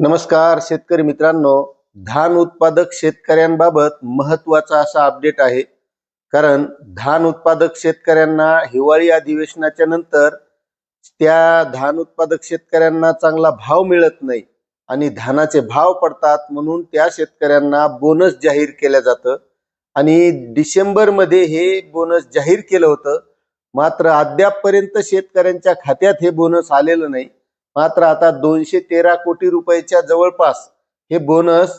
नमस्कार शेतकरी मित्रांनो. धान उत्पादक शेतकऱ्यांबाबत महत्त्वाचा असा अपडेट आहे. कारण धान उत्पादक शेतकऱ्यांना हिवाळी अधिवेशनाच्या नंतर त्या धान उत्पादक शेतकऱ्यांना चांगला भाव मिळत नाही आणि धानाचे भाव पडतात म्हणून त्या शेतकऱ्यांना बोनस जाहीर केलं जातं. आणि डिसेंबरमध्ये हे बोनस जाहीर केलं होतं. मात्र अद्यापपर्यंत शेतकऱ्यांच्या खात्यात हे बोनस आलेलं नाही. मात्र आता दोनशे तेरा कोटी रुपयाच्या जवळपास हे बोनस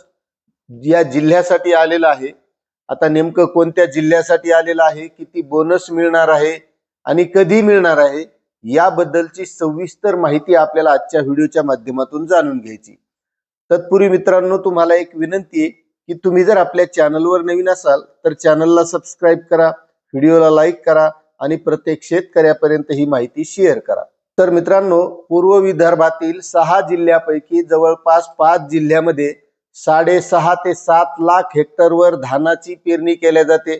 या जिल्ह्यासाठी आलेलं आहे. आता नेमकं कोणत्या जिल्ह्यासाठी आलेलं आहे किती बोनस मिळणार आहे आणि कधी मिळणार आहे याबद्दलची सविस्तर माहिती आपल्याला आजच्या व्हिडिओच्या माध्यमातून जाणून घ्यायची. तत्पूर्वी मित्रांनो तुम्हाला एक विनंती आहे की तुम्ही जर आपल्या चॅनलवर नवीन असाल तर चॅनलला सबस्क्राईब करा व्हिडिओला लाईक करा आणि प्रत्येक शेतकऱ्यापर्यंत ही माहिती शेअर करा. तर मित्रांनो पूर्व विदर्भातील सहा जिल्ह्यापैकी जवळपास पाच जिल्ह्यामध्ये साडेसहा ते सात लाख हेक्टरवर धानाची पेरणी केल्या जाते.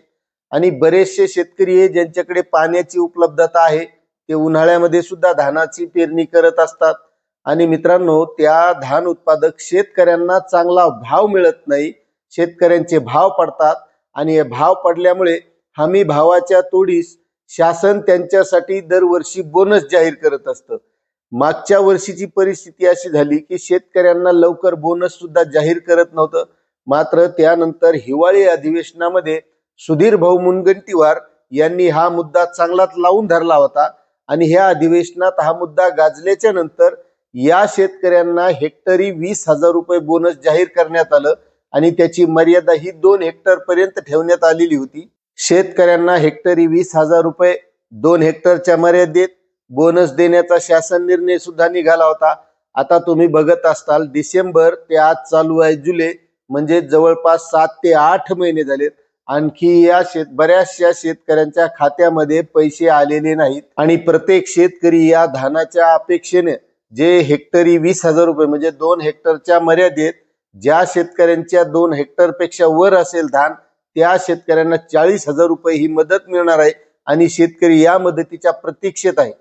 आणि बरेचसे शेतकरी हे ज्यांच्याकडे पाण्याची उपलब्धता आहे ते उन्हाळ्यामध्ये सुद्धा धानाची पेरणी करत असतात. आणि मित्रांनो त्या धान उत्पादक शेतकऱ्यांना चांगला भाव मिळत नाही. शेतकऱ्यांचे भाव पडतात. आणि हे भाव पडल्यामुळे हमी भावाच्या तोडीस शासन त्यांच्यासाठी दरवर्षी बोनस जाहीर करत असतं. मागच्या वर्षीची परिस्थिती अशी झाली की शेतकऱ्यांना लवकर बोनस सुद्धा जाहीर करत नव्हतं. मात्र त्यानंतर हिवाळी अधिवेशनामध्ये सुधीर भाऊ मुनगंटीवार यांनी हा मुद्दा चांगलाच लावून धरला होता आणि ह्या अधिवेशनात हा मुद्दा गाजल्याच्या नंतर या शेतकऱ्यांना हेक्टरी वीस हजार रुपये बोनस जाहीर करण्यात आलं आणि त्याची मर्यादा ही दोन हेक्टर पर्यंत ठेवण्यात आलेली होती. शेतकऱ्यांना हेक्टरी वीस हजार रुपये दोन हेक्टरच्या मर्यादेत बोनस देण्याचा शासन निर्णय सुद्धा निघाला होता. आता तुम्ही बघत असताल डिसेंबर ते आज चालू आहे जुलै म्हणजे जवळपास सात ते आठ महिने झालेत. आणखी या शेत बऱ्याचशा शेतकऱ्यांच्या खात्यामध्ये पैसे आलेले नाहीत. आणि प्रत्येक शेतकरी या धानाच्या अपेक्षेने जे हेक्टरी वीस हजार रुपये म्हणजे दोन हेक्टरच्या मर्यादेत ज्या शेतकऱ्यांच्या दोन हेक्टरपेक्षा वर असेल धान त्या शेतकऱ्यांना चाळीस हजार रुपये ही मदत मिळणार आहे आणि शेतकरी या मदतीच्या प्रतीक्षेत आहे.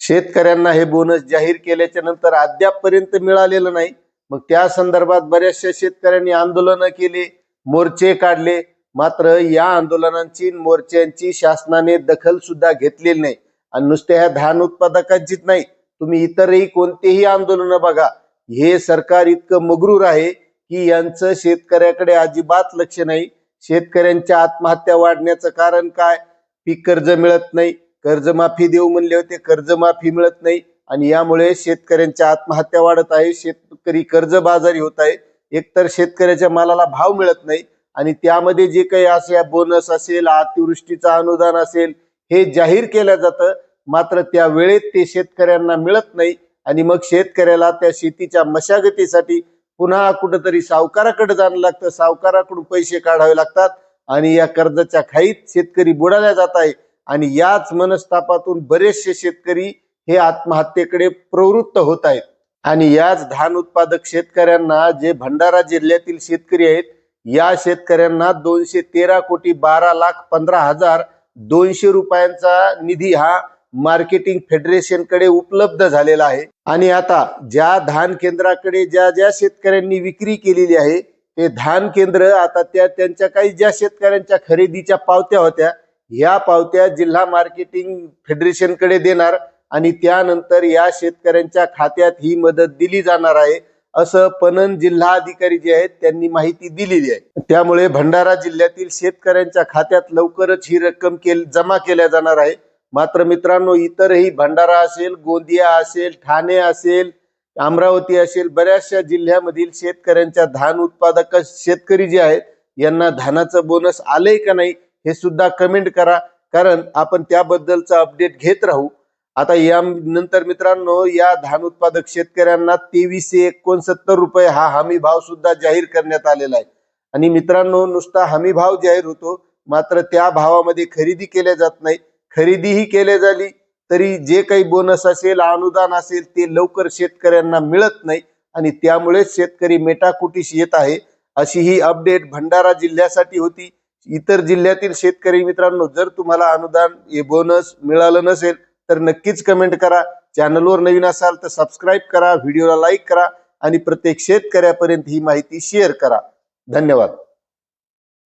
शेतकऱ्यांना हे बोनस जाहीर केल्याच्यानंतर अद्यापपर्यंत मिळालेलं नाही. मग त्या संदर्भात बऱ्याचशा शेतकऱ्यांनी आंदोलनं केली मोर्चे काढले. मात्र या आंदोलनांची मोर्चांची शासनाने दखल सुद्धा घेतलेली नाही. आणि नुसत्या ह्या धान उत्पादकांचीच नाही. तुम्ही इतरही कोणतेही आंदोलन बघा. हे सरकार इतकं मगरूर आहे की यांचं शेतकऱ्याकडे अजिबात लक्ष नाही. शेतकऱ्यांच्या आत्महत्या वाढण्याचं कारण काय? पीक कर्ज मिळत नाही. कर्जमाफी देऊ म्हणले होते कर्जमाफी मिळत नाही. आणि यामुळे शेतकऱ्यांच्या आत्महत्या वाढत आहे. शेतकरी कर्जबाजारी होत आहे. एकतर शेतकऱ्याच्या मालाला भाव मिळत नाही आणि त्यामध्ये जे काही असे बोनस असेल अतिवृष्टीचं अनुदान असेल हे जाहीर केलं जातं. मात्र त्या वेळेत ते शेतकऱ्यांना मिळत नाही आणि मग शेतकऱ्याला त्या शेतीच्या मशागतीसाठी पुन्हा कुठंतरी सावकाराकडे जाणं लागतं. सावकाराकडून पैसे काढावे लागतात. आणि या कर्जाच्या खाईत शेतकरी बुडाल्या जात आहे. आणि याच मनस्तापातून बरेचसे शेतकरी हे आत्महत्येकडे प्रवृत्त होत आहेत. आणि याच धान उत्पादक शेतकऱ्यांना जे भंडारा जिल्ह्यातील शेतकरी आहेत या शेतकऱ्यांना दोनशे तेरा कोटी बारा लाख पंधरा हजार दोनशे रुपयांचा निधी हा मार्केटिंग फेडरेशनकडे उपलब्ध झालेला आहे. आणि आता ज्या धान केंद्राकडे ज्या ज्या शेतकऱ्यांनी विक्री केलेली आहे ते धान केंद्र आता त्या त्यांच्या काही ज्या शेतकऱ्यांच्या खरेदीच्या पावत्या होत्या या पावत्या जिल्हा मार्केटिंग फेडरेशनकडे देणार आणि त्यानंतर या शेतकऱ्यांच्या खात्यात ही मदत दिली जाणार आहे असं पणन जिल्हा अधिकारी जे आहेत त्यांनी माहिती दिलेली आहे. त्यामुळे भंडारा जिल्ह्यातील शेतकऱ्यांच्या खात्यात लवकरच ही रक्कम केल जमा केल्या जाणार आहे. मात्र मित्रांनो इतरही भंडारा असेल गोंदिया असेल ठाणे असेल अमरावती असेल बऱ्याचशा जिल्ह्यामधील शेतकऱ्यांच्या धान उत्पादक शेतकरी जे आहेत यांना धानाचं बोनस आलंय का नाही हे सुद्धा कमेंट करा. कारण आपण त्याबद्दलचा अपडेट घेत राहू. आता या नंतर मित्रांनो या धान उत्पादक शेतकऱ्यांना तेवीसशे एकोणसत्तर रुपये हा हमी भाव सुद्धा जाहीर करण्यात आलेला आहे. आणि मित्रांनो नुसता हमी भाव जाहीर होतो मात्र त्या भावामध्ये खरेदी केल्या जात नाही. खरेदीही केल्या झाली तरी जे काही बोनस असेल अनुदान असेल ते लवकर शेतकऱ्यांना मिळत नाही आणि त्यामुळेच शेतकरी मेटाकुटीस येत आहे. अशी ही अपडेट भंडारा जिल्ह्यासाठी होती. इतर जिल्ह्यातील शेतकरी मित्रांनो जर तुम्हाला अनुदान हे बोनस मिळालं नसेल तर नक्कीच कमेंट करा. चॅनलवर नवीन असाल तर सबस्क्राईब करा व्हिडिओला लाईक करा आणि प्रत्येक शेतकऱ्यापर्यंत ही माहिती शेअर करा. धन्यवाद.